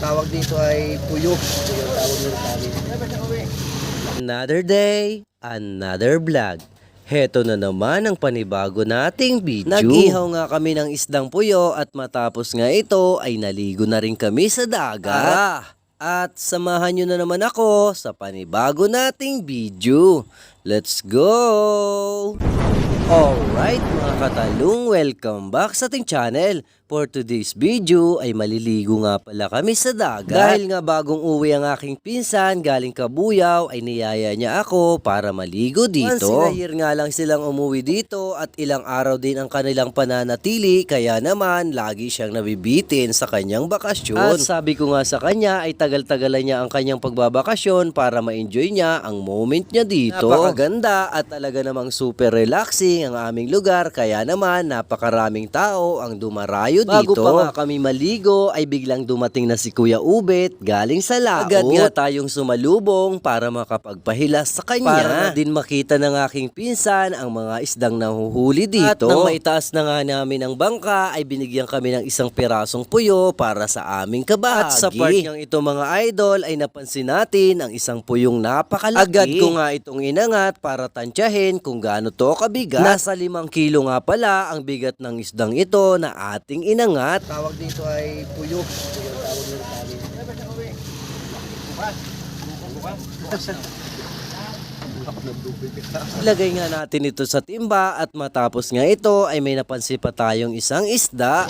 tawag dito ay puyo. Ang tawag dito sa amin. Another day, another vlog. Heto na naman ang panibago nating video. Nag-ihaw nga kami ng isdang puyo at matapos nga ito ay naligo na rin kami sa dagat. Tara, at samahan nyo na naman ako sa panibago nating video. Let's go! Alright mga katalong, welcome back sa ating channel. For today's video ay maliligo nga pala kami sa dagat. Dahil nga bagong uwi ang aking pinsan galing Kabuyaw ay niyaya niya ako para maligo dito. Once in a year nga lang silang umuwi dito at ilang araw din ang kanilang pananatili kaya naman lagi siyang nabibitin sa kanyang bakasyon. At sabi ko nga sa kanya ay tagal-tagalan niya ang kanyang pagbabakasyon para ma-enjoy niya ang moment niya dito. Napakaganda at talaga namang super relaxing ang aming lugar kaya naman napakaraming tao ang dumarayo Bago dito. pa nga kami maligo ay biglang dumating na si Kuya Ubet galing sa laot. Agad nga tayong sumalubong para makapagpahilas sa kanya. Para na din makita ng aking pinsan ang mga isdang nahuhuli dito. At nang maitaas na nga namin ang bangka ay binigyan kami ng isang pirasong puyo para sa aming kabahagi. At sa part niyang ito mga idol ay napansin natin ang isang puyong napakalaki. Agad ko nga itong inangat para tansyahin kung gaano to kabigat. Nasa limang kilo nga pala ang bigat ng isdang ito na ating inangat. Tawag dito ay puyo. Puyo ang tawag dito amin. Ilagay nga natin ito sa timba at matapos nga ito ay may napansin pa tayong isang isda.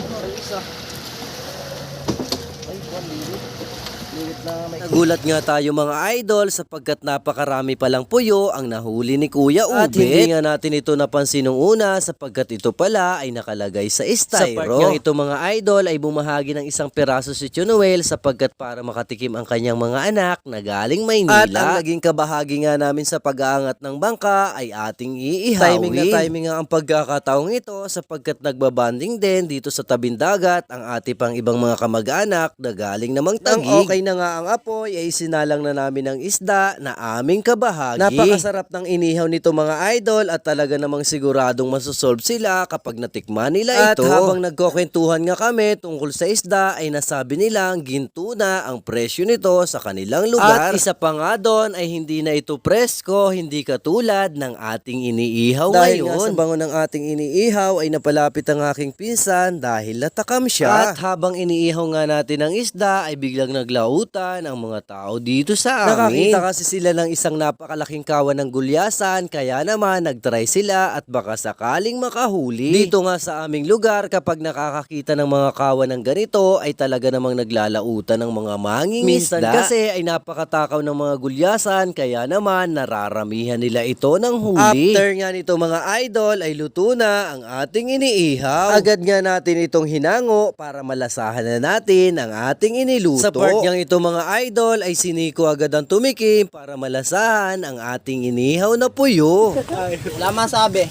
Nagulat nga tayo mga idol sapagkat napakarami palang puyo ang nahuli ni Kuya Ube. At hindi nga natin ito napansin nung una sapagkat ito pala ay nakalagay sa styro. Sa part nga ito mga idol ay bumahagi ng isang piraso si Chunoel sapagkat para makatikim ang kanyang mga anak na galing Maynila. At ang naging kabahagi nga namin sa pag-aangat ng bangka ay ating iihawin. Timing na timing nga ang pagkakataong ito sapagkat nagbabanding din dito sa tabing dagat ang ati pang ibang mga kamag-anak na galing namang. Nang okay na nga ang apoy ay sinalang na namin ng isda na aming kabahagi. Napakasarap ng inihaw nito mga idol at talaga namang siguradong masosolve sila kapag natikman nila At ito. habang habang nagkukwentuhan nga kami tungkol sa isda ay nasabi nilang ginto na ang presyo nito sa kanilang lugar. At isa pa nga doon ay hindi na ito presko, hindi katulad ng ating iniihaw Dahil nga ngayon. sa bango ng ating iniihaw ay napalapit ang aking pinsan dahil natakam siya. At habang iniihaw nga natin ang isda ay biglang naglautan ang mga tao dito sa amin. Nakakita kasi sila ng isang napakalaking kawan ng gulyasan kaya naman nagtry sila at baka sakaling makahuli. Dito nga sa aming lugar kapag nakakakita ng mga kawan ng ganito ay talaga namang naglalautan ng mga manging Minsan isda. kasi ay napakatakaw ng mga gulyasan kaya naman nararamihan nila ito ng huli. After nga nito mga idol ay luto na ang ating iniihaw. Agad nga natin itong hinango para malasahan na natin ang ating iniluto. Sa part niyang ito mga idol ay siniko agad ang tumikim para malasahan ang ating inihaw na puyo. Wala masabi.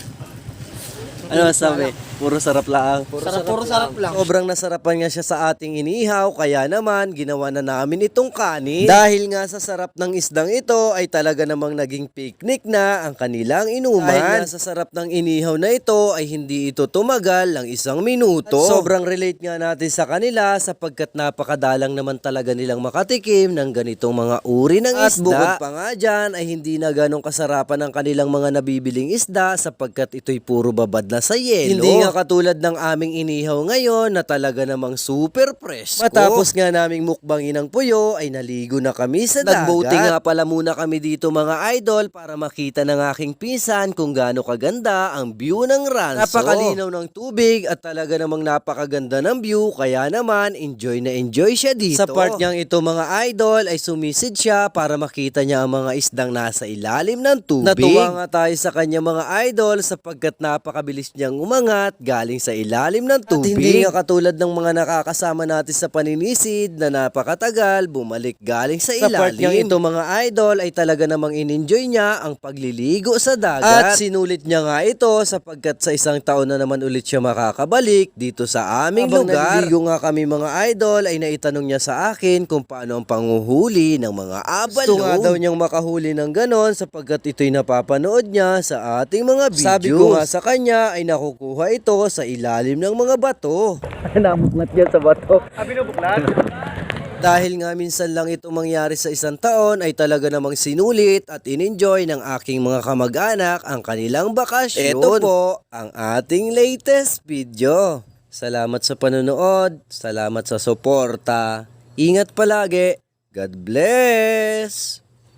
ano masabi? Puro sarap lang. Sarap, puro sarap lang. Sobrang nasarapan nga siya sa ating inihaw kaya naman ginawa na namin itong kanin. Dahil nga sa sarap ng isdang ito ay talaga namang naging picnic na ang kanilang inuman. Dahil nga sa sarap ng inihaw na ito ay hindi ito tumagal ng isang minuto. At sobrang relate nga natin sa kanila sapagkat napakadalang naman talaga nilang makatikim ng ganitong mga uri ng At isda. bukod pa nga dyan ay hindi na ganong kasarapan ang kanilang mga nabibiling isda sapagkat ito'y puro babad na sa yelo. Hindi nga katulad ng aming inihaw ngayon na talaga namang super fresh. Matapos nga naming mukbangin ang puyo ay naligo na kami sa dagat. Nagboating nga pala muna kami dito mga idol para makita ng aking pinsan kung gaano kaganda ang view ng ranso. Napakalinaw ng tubig at talaga namang napakaganda ng view kaya naman enjoy na enjoy siya dito. Sa part niyang ito mga idol ay sumisid siya para makita niya ang mga isdang nasa ilalim ng tubig. Natuwa nga tayo sa kanya mga idol sapagkat napakabilis niyang umangat galing sa ilalim ng At tubig. hindi nga katulad ng mga nakakasama natin sa paninisid na napakatagal bumalik galing sa Sa part niyang ito mga idol ay talaga namang in-enjoy niya ang pagliligo sa dagat. At sinulit niya nga ito sapagkat sa isang taon na naman ulit siya makakabalik dito sa aming Habang lugar. naliligo nga kami mga idol ay naitanong niya sa akin kung paano ang panguhuli ng mga abalo. Gusto nga daw niyang makahuli ng ganon sapagkat ito'y napapanood niya sa ating mga videos. Sabi ko nga sa kanya ay nakukuha ito sa ilalim ng mga bato. Namuklat yan sa bato. Ah, binubuklat? Dahil nga minsan lang ito mangyari sa isang taon ay talaga namang sinulit at in-enjoy ng aking mga kamag-anak ang kanilang bakasyon. Ito po ang ating latest video. Salamat sa panonood, salamat sa suporta. Ingat palagi. God bless!